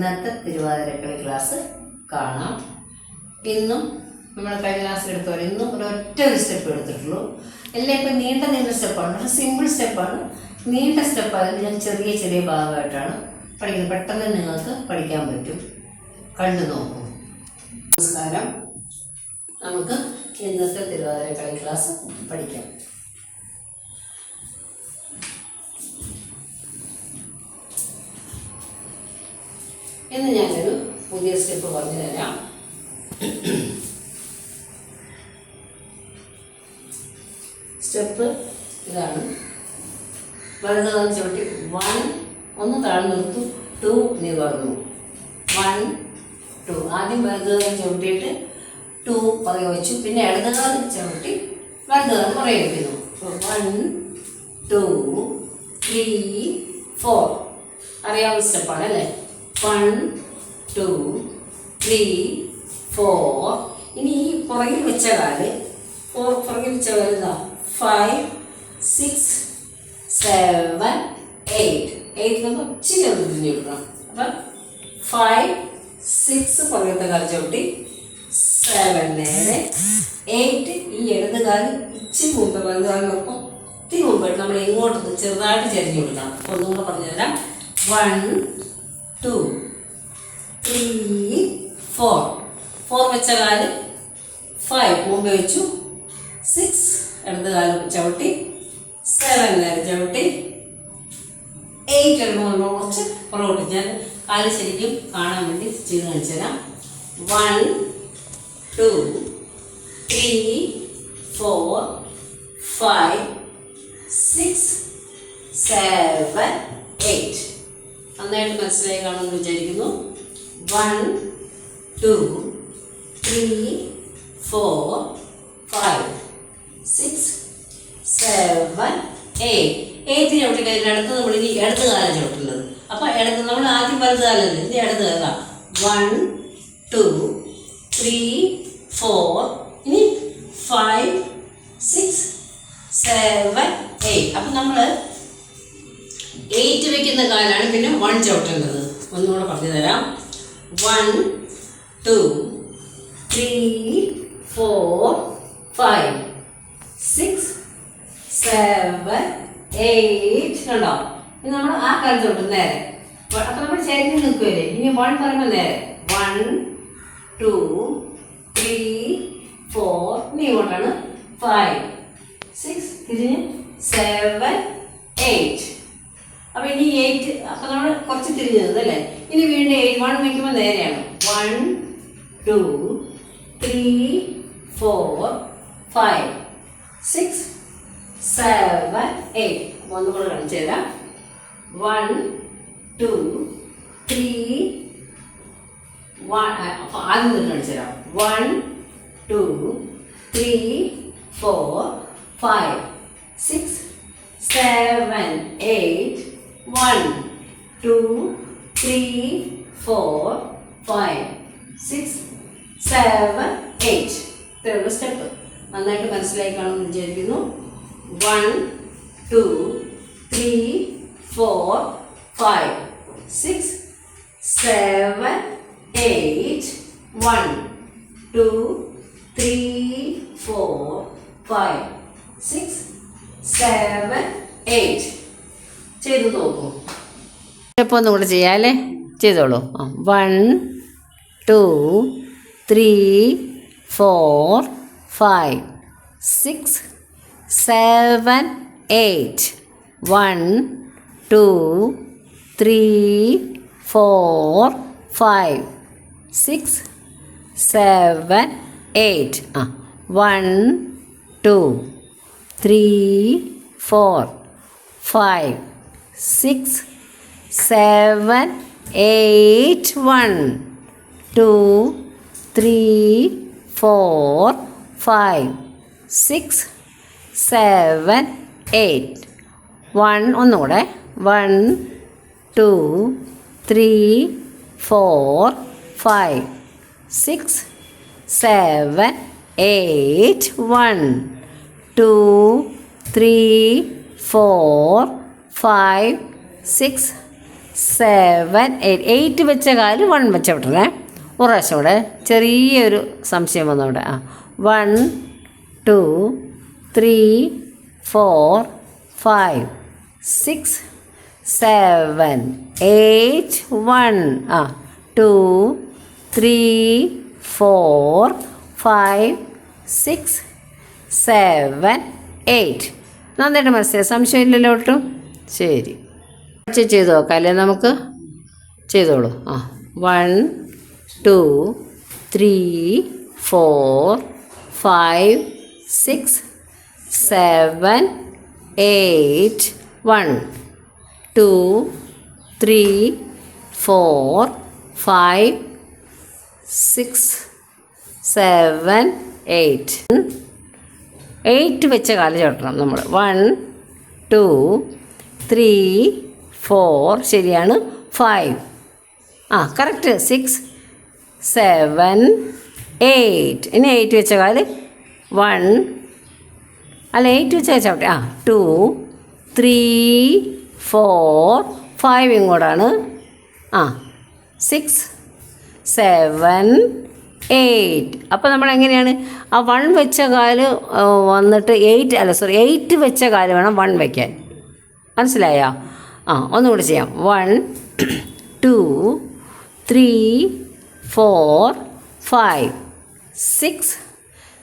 ഇന്നത്തെ തിരുവാതിരക്കളി ക്ലാസ് കാണാം. ഇന്നും നമ്മൾ കഴിഞ്ഞ ക്ലാസ് എടുത്തവരെ ഇന്നും ഒരൊറ്റ ഒരു സ്റ്റെപ്പ് എടുത്തിട്ടുള്ളൂ. എല്ലാം ഇപ്പം നീണ്ട നീണ്ട സ്റ്റെപ്പാണ്. ഒരു സിമ്പിൾ സ്റ്റെപ്പാണ്. നീണ്ട സ്റ്റെപ്പായാലും ഞാൻ ചെറിയ ചെറിയ ഭാഗമായിട്ടാണ് പഠിക്കുന്നത്. പെട്ടെന്ന് നിങ്ങൾക്ക് പഠിക്കാൻ പറ്റും. കണ്ടു നോക്കൂ. നമസ്കാരം. നമുക്ക് ഇന്നത്തെ തിരുവാതിരക്കളി ക്ലാസ് പഠിക്കാം. ഇന്ന് ഞാനൊരു പുതിയ സ്റ്റെപ്പ് പറഞ്ഞു തരാം. സ്റ്റെപ്പ് ഇതാണ്. വലതുകാലം ചവിട്ടി വൺ ഒന്ന് താഴ്ന്നു നിർത്തു. ടു നിവർന്നു വൺ ടു. ആദ്യം വലതുകാലം ചവിട്ടിയിട്ട് ടു പുറകെ വെച്ചു പിന്നെ ഇടതുകാലം ചവിട്ടി വലതുകാലം പറയുന്നു വൺ ടു ത്രീ ഫോർ അറിയാവുന്ന സ്റ്റെപ്പാണ് അല്ലേ? വൺ ടു ത്രീ ഫോർ ഇനി ഈ പുറകിൽ വെച്ച കാൽ ഫോർ പുറകിൽ വെച്ച കാൽ ഇതാ five six seven eight eight നമ്മൾ ഇച്ചിരി ഒന്ന് തിരിഞ്ഞു കൊടുക്കണം അപ്പം ഫൈവ് സിക്സ് പുറകത്തെ കാൽ ചവിട്ടി. സെവൻ നേരെ എയ്റ്റ് ഈ ഇടത് കാൽ ഇച്ചിരി മുമ്പ് വലത് കാലിനൊപ്പം ഇത്തിരി മുമ്പായിട്ട് നമ്മൾ ഇങ്ങോട്ട് ചെറുതായിട്ട് ചരിഞ്ഞു കൊടുക്കണം. അപ്പോൾ ഒന്നുകൂടെ പറഞ്ഞുതരാം. One two three four four വെച്ച കാൽ ഫൈവ് മുമ്പ് വെച്ചു. സിക്സ് ഇടത് കാൽ ചവിട്ടി. സെവൻ നേരം ചവിട്ടി. എയ്റ്റ് എടുക്കുമ്പോൾ കുറച്ച് പുറകോട്ട് ഞാൻ കാൽ ശരിക്കും കാണാൻ വേണ്ടി ചെയ്ത് കാണിച്ചു തരാം. One two three four five six seven eight നന്നായിട്ട് മനസ്സിലായി കാണുമെന്ന് വിചാരിക്കുന്നു. One two three four five six seven eight eight ചവിട്ടി കഴിഞ്ഞാൽ അടുത്ത് നമ്മൾ ഇനി ഇടത് കാലം ചവിട്ടുന്നത്. അപ്പൊ ഇടത് നമ്മൾ ആദ്യം വലത് കാലല്ല? ഇനി ഇടത് കാലം. വൺ ടു ത്രീ ഫോർ ഇനി ഫൈവ് സിക്സ് സെവൻ എയ്റ്റ് അപ്പം നമ്മൾ എയ്റ്റ് വെക്കുന്ന കാലാണ് പിന്നെ വൺ ചവിട്ടേണ്ടത് ഒന്നുകൂടെ പറഞ്ഞു തരാം one two three four five six seven eight കണ്ടോ? ഇനി നമ്മൾ ആ കാലം ചവിട്ടും നേരെ. അപ്പം നമ്മൾ ചരിഞ്ഞ് നിൽക്കുമല്ലേ ഇനി വൺ പറയുമ്പോൾ നേരെ. വൺ ടു ത്രീ ഫോർ ഇനി ഇങ്ങോട്ടാണ്. ഫൈവ് സിക്സ് തിരിഞ്ഞ്. സെവൻ എയ്റ്റ് അപ്പൊ ഇനി എയ്റ്റ് അപ്പൊ നമ്മൾ കുറച്ച് തിരിഞ്ഞത് തന്നത് അല്ലേ? ഇനി വീണ്ടും എയ്റ്റ് വൺ വയ്ക്കുമ്പോൾ നേരെയാണ്. One two three four five six seven eight അപ്പോൾ ഒന്നും കൂടെ കാണിച്ചു തരാം. വൺ ടു ത്രീ വൺ ആദ്യം തന്നെ കാണിച്ചു തരാം. One two three four five six seven eight 1, 2, 3, 4, 5, 6, 7, 8. ഇത്രയുള്ള സ്റ്റെപ്പ് നന്നായിട്ട് മനസ്സിലായി കാണുമെന്ന് വിചാരിക്കുന്നു. One two three four five six seven eight one two three four five six seven eight ചെയ്ത് നോക്കൂ സ്റ്റെപ്പ് ഒന്നും കൂടെ ചെയ്യാം അല്ലേ? ചെയ്തോളൂ. One two three four five six seven eight one two three four five six seven eight ആ one two three four five six seven eight one two three four five six seven eight one ഒന്നുകൂടെ. One two three four five six seven eight one two three four five six seven eight eight വെച്ച കാൽ one വെച്ച വിട്ടണേ. ഒരാശം കൂടെ. ചെറിയൊരു സംശയം വന്നു ഇവിടെ ആ. One two three four five six seven eight one ആ. Two three four five six seven eight നന്നായിട്ട് മനസ്സിലായി? സംശയമില്ലല്ലോ ഒട്ടും? ശരി. ചെയ്ത്? നോക്കാം അല്ലേ നമുക്ക് ചെയ്തോളൂ. ആ. One two three four five six seven eight one. Two three four five six seven eight. Eight വെച്ച കാൽ ചവിട്ടണം നമ്മൾ വൺ ടു ത്രീ ഫോർ ശരിയാണ് ഫൈവ് ആ കറക്റ്റ് സിക്സ് സെവൻ എയ്റ്റ് ഇനി എയ്റ്റ് വെച്ച കാൽ വൺ അല്ല എയ്റ്റ് വെച്ച ചവിട്ടെ ആ ടു ത്രീ ഫോർ ഫൈവ് ഇങ്ങോട്ടാണ്. ആ സിക്സ് സെവൻ എയ്റ്റ് അപ്പോൾ നമ്മൾ എങ്ങനെയാണ് ആ വൺ വെച്ച കാൽ വന്നിട്ട് എയ്റ്റ് അല്ല സോറി എയ്റ്റ് വെച്ച കാൽ വേണം വൺ വയ്ക്കാൻ മനസ്സിലായോ? ആ ഒന്നുകൂടി ചെയ്യാം. One two three four five six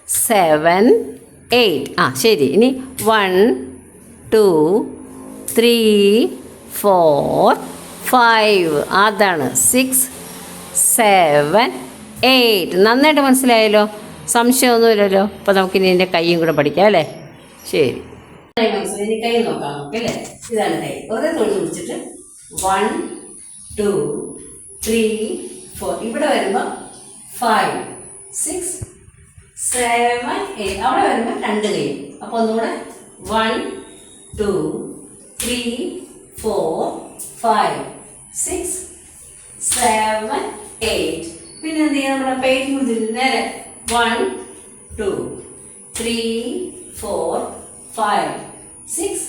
seven eight ആ ശരി. ഇനി one two three four five അതാണ്. സിക്സ് സെവൻ എയ്റ്റ് നന്നായിട്ട് മനസ്സിലായല്ലോ. സംശയമൊന്നുമില്ലല്ലോ. അപ്പോൾ നമുക്കിനി എന്റെ കൈയും കൂടെ പഠിക്കാം അല്ലേ? ശരി. ഇനി കൈ നോക്കാം നമുക്ക് അല്ലേ? ഇതാണ് കൈ. ഒരേ തൊഴിൽ പിടിച്ചിട്ട് വൺ ടു ത്രീ ഫോർ ഇവിടെ വരുമ്പോൾ ഫൈവ് സിക്സ് സെവൻ എയ്റ്റ് അവിടെ വരുമ്പോൾ രണ്ട് കൈ. അപ്പോൾ ഒന്നുകൂടെ one two three four five six seven eight പിന്നെ എന്ത് ചെയ്യാം നമ്മുടെ പേറ്റ് കൊടുത്തിട്ട് നേരെ one two three four five six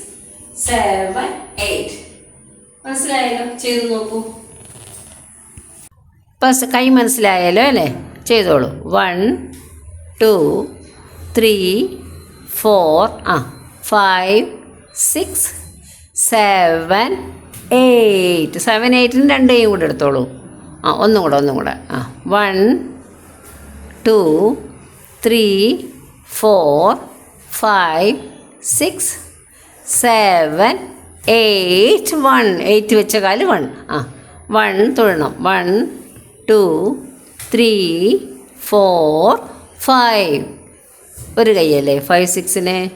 seven eight മനസ്സിലായല്ലോ? ചെയ്തു നോക്കൂ. ഇപ്പം കൈ മനസ്സിലായാലോ അല്ലേ? ചെയ്തോളൂ. വൺ ടു ത്രീ ഫോർ ആ five six seven eight seven എയ്റ്റിന് രണ്ടേയും കൂടെ എടുത്തോളൂ. ആ ഒന്നും കൂടെ ഒന്നും കൂടെ. ആ one two three four five six seven eight one. Eight വെച്ച കാൽ വൺ. ആ one തൊഴണം. One two three four five. ഒരു കൈയല്ലേ ഫൈവ് സിക്സിന്?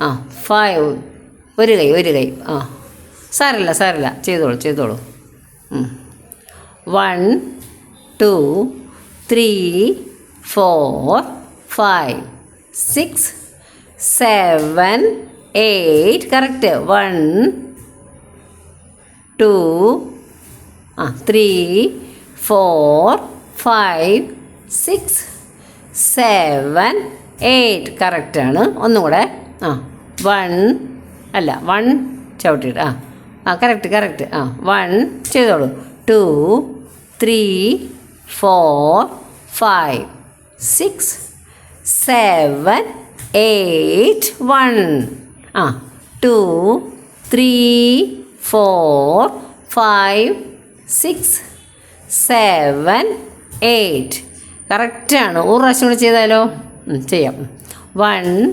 ആ ഫൈവ്. ഒരു കൈ ഒരു കൈ. ആ സാരല്ല സാരല്ല. ചെയ്തോളൂ ചെയ്തോളൂ. One two three four five six seven eight correct one two ആ three four five six seven eight കറക്റ്റാണ് ഒന്നും കൂടെ ആ വൺ അല്ല വൺ ചവിട്ടിയിട്ട് ആ ആ കറക്റ്റ് കറക്റ്റ് ആ വൺ ചെയ്തോളൂ. Two three four five six seven eight one. ആ two three four five six seven eight. കറക്റ്റാണ്. ഒരു പ്രാവശ്യം കൂടെ ചെയ്താലോ? ചെയ്യാം. One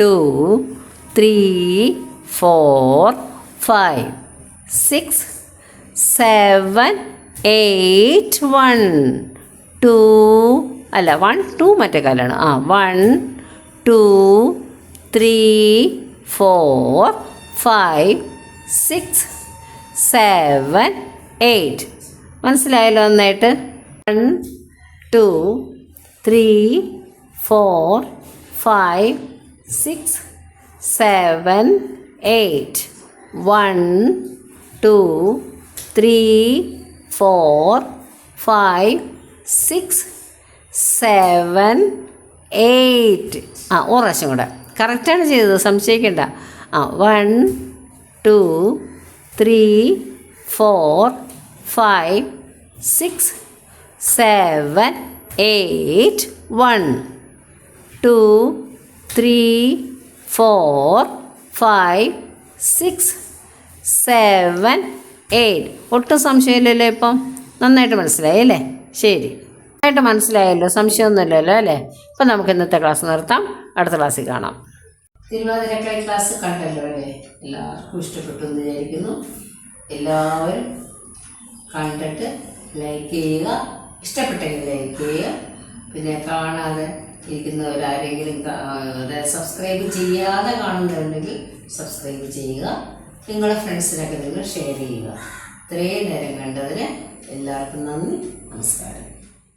two three four five six seven eight one. Two അല്ല വൺ ടു മറ്റേ കാലാണ്. ആ one two three four five six seven eight. മനസ്സിലായല്ലോ നന്നായിട്ട്? One two three four five six seven eight. One two three four five six seven eight. ആ ഒരു പ്രാവശ്യം കൂടെ. കറക്റ്റാണ് ചെയ്തത് സംശയിക്കണ്ട. ആ one two three four five six seven eight one. Two three four five six seven eight. ഒട്ടും സംശയമില്ലല്ലോ ഇപ്പം. നന്നായിട്ട് മനസ്സിലായി അല്ലേ? ശരി. നന്നായിട്ട് മനസ്സിലായല്ലോ സംശയമൊന്നുമില്ലല്ലോ അല്ലേ? അപ്പം നമുക്ക് ഇന്നത്തെ ക്ലാസ് നിർത്താം. അടുത്ത ക്ലാസ്സിൽ കാണാം. തിരുവാതിരക്കളി ക്ലാസ് കണ്ടല്ലോ അല്ലേ? എല്ലാവർക്കും ഇഷ്ടപ്പെട്ടു എന്ന് വിചാരിക്കുന്നു. എല്ലാവരും കണ്ടിട്ട് ലൈക്ക് ചെയ്യുക. ഇഷ്ടപ്പെട്ടെങ്കിൽ ലൈക്ക് ചെയ്യുക. പിന്നെ കാണാതെ ഇരിക്കുന്നവരാരെങ്കിലും അതായത് സബ്സ്ക്രൈബ് ചെയ്യാതെ കാണുന്നുണ്ടെങ്കിൽ സബ്സ്ക്രൈബ് ചെയ്യുക. നിങ്ങളുടെ ഫ്രണ്ട്സിനൊക്കെ നിങ്ങൾ ഷെയർ ചെയ്യുക. ഇത്രയും നേരം കണ്ടതിന് എല്ലാവർക്കും നന്ദി. നമസ്കാരം.